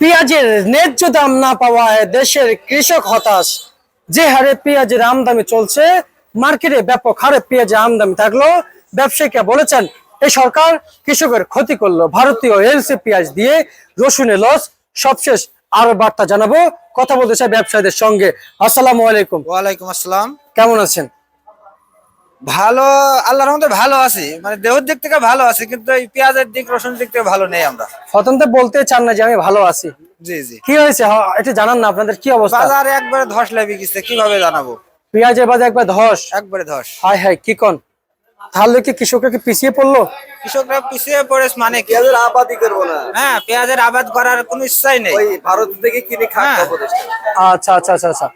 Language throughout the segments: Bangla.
পেঁয়াজের ন্যায্য দাম না পাওয়ায় দেশের কৃষক হতাশ। যে হারে পেঁয়াজের আমদানি চলছে মার্কেটে ব্যাপক হারে পেঁয়াজের আমদানি থাকল। ব্যবসায়ীরা বলেছেন এই সরকার কৃষকের ক্ষতি করল। ভারতীয় এলসি পেঁয়াজ দিয়ে রসুনে লস সবশেষ আরও বার্তা জানাব। কথা বলতে চাই ব্যবসায়ীদের সঙ্গে। আসসালাম আলাইকুম। ওয়ালাইকুম আসসালাম। কেমন আছেন? ভালো আল্লাহর মধ্যে ভালো আছি। মানে দেহের দিক থেকে ভালো আছি কিন্তু এই পেঁয়াজের দিক রসুন দিক থেকে ভালো নেই আমরা। প্রথমতে বলতে চান না যে আমি ভালো আছি। জি জি। কি হয়েছে? এটা জানান না আপনাদের কি অবস্থা? বাজারে একবারে ধস লেগে গেছে কীভাবে জানাব? পেঁয়াজের বাজার একবার ধস? একবারে ধস। হাই হাই কি কন? তাহলে কি কৃষকরা কি পিছিয়ে পড়ল? কৃষকরা পিছিয়ে পড়ে মানে পেঁয়াজের আবাদই করব না। হ্যাঁ পেঁয়াজের আবাদ করার কোনো ইচ্ছাই নেই। ভারত থেকে কিনে খাওয়া হ্যাঁ। আচ্ছা আচ্ছা আচ্ছা আচ্ছা।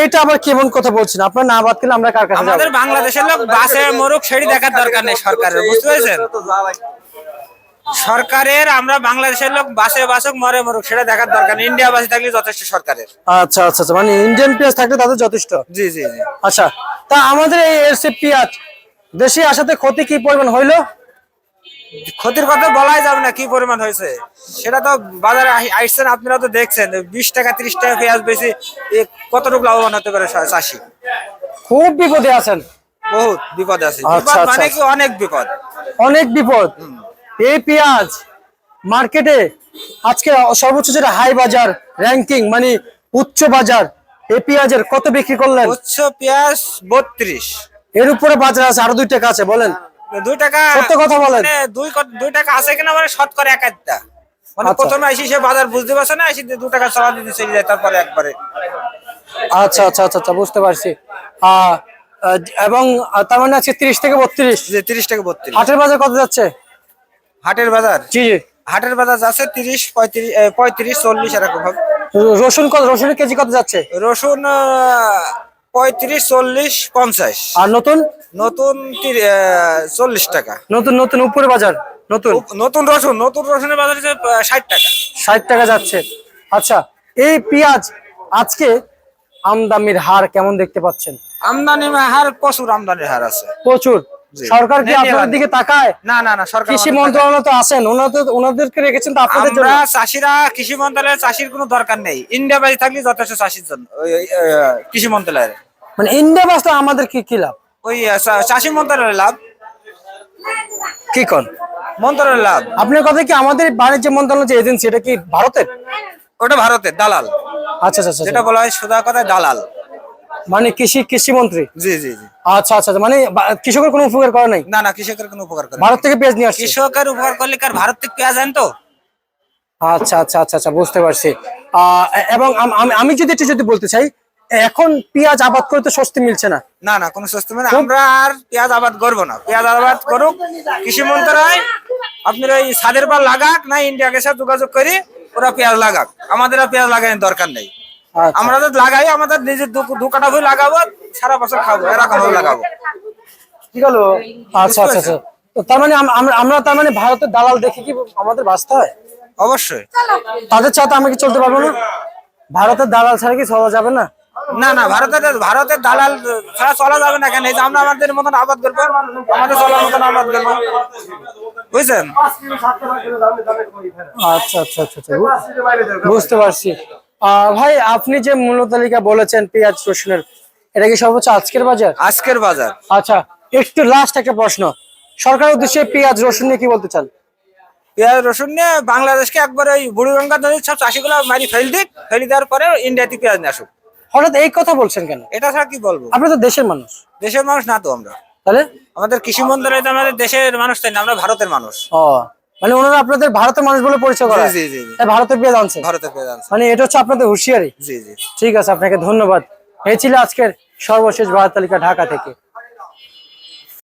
এটা আবার কেমন কথা বলছেন? আপনার না বাদ আমরা কার কাছে আমাদের বাংলাদেশের লোক বাসে মরুক সেটি দেখার দরকার নেই সরকারের বুঝতে পেরেছেন? সরকারের আমরা বাংলাদেশের লোক বাসে বাসক মরে মরুক সেটা দেখার দরকার নেই। ইন্ডিয়া বাসে থাকলে যথেষ্ট সরকারের। আচ্ছা আচ্ছা আচ্ছা মানে ইন্ডিয়ান পেঁয়াজ থাকলে তাদের যথেষ্ট? জি জি জি। আচ্ছা তা আমাদের এই এলসি পেঁয়াজ দেশে আসাতে ক্ষতি কি পরিমাণ হইল? ক্ষতির কথা বলাই যাবে না কি পরিমাণ হয়েছে? সেটা তো বাজারে আসছেন আপনারা তো দেখছেন। বিশ টাকা ত্রিশ টাকা পেঁয়াজ বেশি কতটুকু লাভবান হতে পারে চাষি? খুব বিপদে আছেন। বহুত বিপদ আছে আচ্ছা, বিপদ আচ্ছা, মানে কি অনেক বিপদ? অনেক বিপদ। এই পেঁয়াজ মার্কেটে আজকে সর্বোচ্চ যেটা হাই বাজার র্যাঙ্কিং মানে উচ্চ বাজার এই পেঁয়াজের কত বিক্রি করলেন? উচ্চ পেঁয়াজ বত্রিশ। এর উপরে বাজার আছে আরও দুই টাকা আছে বলেন। দুই টাকা সত্য কথা বলেন। মানে দুই দুই টাকা আছে কিনা মানে শতকরা এক একটা মানে আচ্ছা। প্রথমে আসি সে বাজার বুঝতে পারছে না আসি দু টাকা চালা দিতে চলে যায় তারপরে একবারে। আচ্ছা আচ্ছা আচ্ছা আচ্ছা বুঝতে পারছি। আহ, এবং তার মানে আছে তিরিশ থেকে বত্রিশ। তিরিশ টাকা বত্রিশ। হাটের বাজার কত যাচ্ছে? হাটের বাজার? জি জি। হাটের বাজার যাচ্ছে তিরিশ পঁয়ত্রিশ পঁয়ত্রিশ চল্লিশ এরকম হবে। রসুন কত রসুনের কেজি কত যাচ্ছে? রসুন পঁয়ত্রিশ চল্লিশ পঞ্চাশ। আর নতুন? নতুন চল্লিশ টাকা। নতুন নতুন উপরে বাজার? নতুন? নতুন রসুন নতুন রসুনের বাজার ষাট টাকা। ষাট টাকা যাচ্ছে। আচ্ছা এই পেঁয়াজ আজকে আমদামির হার কেমন দেখতে পাচ্ছেন? আমদানি হার প্রচুর আমদানির হার আছে। প্রচুর। সরকার কি আপনাদের দিকে তাকায়? না না না সরকার কৃষি মন্ত্রণালয় তো আছেন ওনাদের ওনাদেরকে রেখেছেন তো আপনাদের জন্য। আমরা চাষিরা কৃষি মন্ত্রণালয়ের চাষির কোনো দরকার নেই। ইন্ডিয়া বাড়ি থাকলে যথেষ্ট চাষির জন্য কৃষি মন্ত্রণালয়ের মানে ইন্ডিয়া বাসটা আমাদের কি কি লাভ? ওই চাষি মন্ত্রণালয়ের লাভ। কি কোন? মন্ত্রণালয়ের লাভ। আপনার কথা কি আমাদের বাণিজ্য মন্ত্রণালয় যে এজেন্সি এটা কি ভারতের? ওটা ভারতের দালাল। আচ্ছা আচ্ছা আচ্ছা যেটা বলা হয় সোজা কথা দালাল। মানে কৃষি কৃষি মন্ত্রী জি জি জি। আচ্ছা আচ্ছা আচ্ছা, মানে কৃষকের কোনো উপকার করে নাই? না না কৃষকের কোনো উপকার করে ভারত থেকে পেঁয়াজ নিয়ে আসছে। কৃষকের উপকার করলে কার ভারত থেকে পেঁয়াজ আন তো আচ্ছা আচ্ছা আচ্ছা আচ্ছা বুঝতে পারছি। আহ, এবং আমি- আমি যদি একটু যদি বলতে চাই এখন পেঁয়াজ আবাদ করে তো স্বস্তি মিলছে না। না না কোনো সস্তা মানে আমরা আর পেঁয়াজ আবাদ করব না। পেঁয়াজ আবাদ করুক কৃষি মন্ত্রণালয় আপনার ওই সাদের পার লাগাক না ইন্ডিয়াকে সাথে যোগাযোগ করি ওরা পেঁয়াজ লাগাক। আমাদের আর পেঁয়াজ লাগানোর দরকার নেই। আচ্ছা। আমরা তো লাগাই আমাদের নিজের দু- কাটা বই লাগাবো সারা বছর খাব এরকম লাগাবো। কি হলো আচ্ছা আচ্ছা আচ্ছা। তার মানে আমরা আমরা তার মানে ভারতের দালাল দেখে কি আমাদের বাঁচতে হয়? অবশ্যই। তাদের সাথে আমি কি চলতে পারব না? ভারতের দালাল ছাড়া কি চলা যাবে না? না না ভারতের ভারতের দালাল ছাড়া চলা যাবে না কেন? এই যে আমরা আমাদের মতন আবাদ করব আমাদের চলার মতন আবাদ করব। বুঝছেন? আচ্ছা আচ্ছা আচ্ছা আচ্ছা বুঝতে পারছি। ভাই আপনি যে মূল্য তালিকা বলেছেন পেঁয়াজ রসুনের এটা কি সর্বোচ্চ আজকের বাজার? আজকের বাজার। আচ্ছা একটু লাস্ট একটা প্রশ্ন। সরকারের উদ্দেশ্যে পেঁয়াজ রসুন নিয়ে কি বলতে চান? পেঁয়াজ রসুন নিয়ে বাংলাদেশকে একবার ওই বুড়িগঙ্গা নদীর সব চাষিগুলো মারি ফেল দিক ফেলি দেওয়ার পরে ইন্ডিয়াতে পেঁয়াজ নিয়ে আসুক। হঠাৎ এই কথা বলছেন কেন? এটা ছাড়া কি বলব? আপনি তো দেশের মানুষ। দেশের মানুষ না তো আমরা। তাহলে? আমাদের কৃষি মন্ত্রণালয় তো আমাদের দেশের মানুষ তাই না আমরা ভারতের মানুষ। ও মানে ওনারা আপনাদের ভারতের মানুষ বলে পরিচয় করে। জি, জি, জি, জি। ভারতের পেঁয়াজ আনছে? ভারতের পেঁয়াজ আনছে। মানে এটা হচ্ছে আপনাদের হুঁশিয়ারি। জি জি। ঠিক আছে আপনাকে ধন্যবাদ। এই ছিল আজকের সর্বশেষ ভারত তালিকা ঢাকা থেকে।